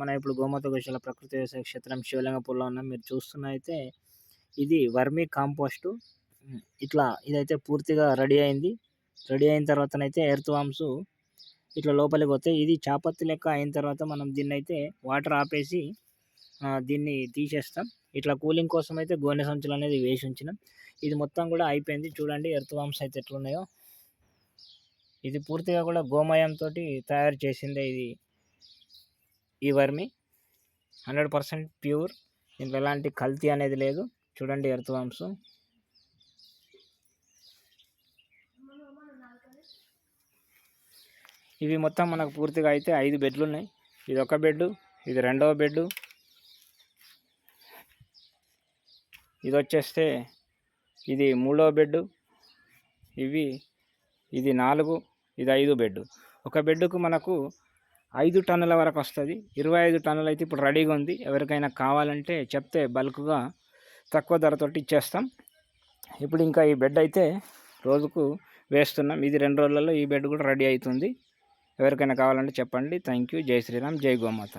మన ఇప్పుడు గోమాత గోశాల ప్రకృతి వ్యవసాయ క్షేత్రం శివలింగపూర్లో ఉన్నాం మీరు చూస్తున్న అయితే ఇది వర్మీ కాంపోస్టు. ఇట్లా ఇదైతే పూర్తిగా రెడీ అయింది. రెడీ అయిన తర్వాతనైతే ఎర్త్ వామ్స్ ఇట్లా లోపలికి వస్తాయి ఇది చాపత్తి లెక్క అయిన తర్వాత మనం దీన్ని అయితే వాటర్ ఆపేసి దీన్ని తీసేస్తాం. ఇట్లా కూలింగ్ కోసం అయితే గోనె సంచులు అనేది వేసి ఉంచినాం. ఇది మొత్తం కూడా అయిపోయింది. చూడండి ఎర్త్ వామ్స్ అయితే ఎట్లున్నాయో. ఇది పూర్తిగా కూడా గోమయంతో తయారు చేసిందే ఇది. ఈ వర్మి. Hundred percent pure. దీంట్లో ఎలాంటి కల్తీ అనేది లేదు. చూడండి ఎర్త్ వామ్స్. ఇవి మొత్తం మనకు పూర్తిగా అయితే ఐదు బెడ్లు ఉన్నాయి ఇది ఒక బెడ్ ఇది రెండవ బెడ్ ఇది వచ్చేస్తే ఇది మూడవ బెడ్ ఇవి ఇది నాలుగు ఇది ఐదు బెడ్ ఒక బెడ్కు మనకు ఐదు టన్నుల వరకు వస్తుంది. ఇరవై ఐదు టన్నులు అయితే ఇప్పుడు రెడీగా ఉంది. ఎవరికైనా కావాలంటే చెప్తే బల్క్గా తక్కువ ధరతోటి ఇచ్చేస్తాం. ఇప్పుడు ఇంకా ఈ బెడ్ అయితే రోజుకు వేస్తున్నాం. ఇది రెండు రోజులలో ఈ బెడ్ కూడా రెడీ అవుతుంది. ఎవరికైనా కావాలంటే చెప్పండి. Thank you. జై శ్రీరామ్. జై గోమాత.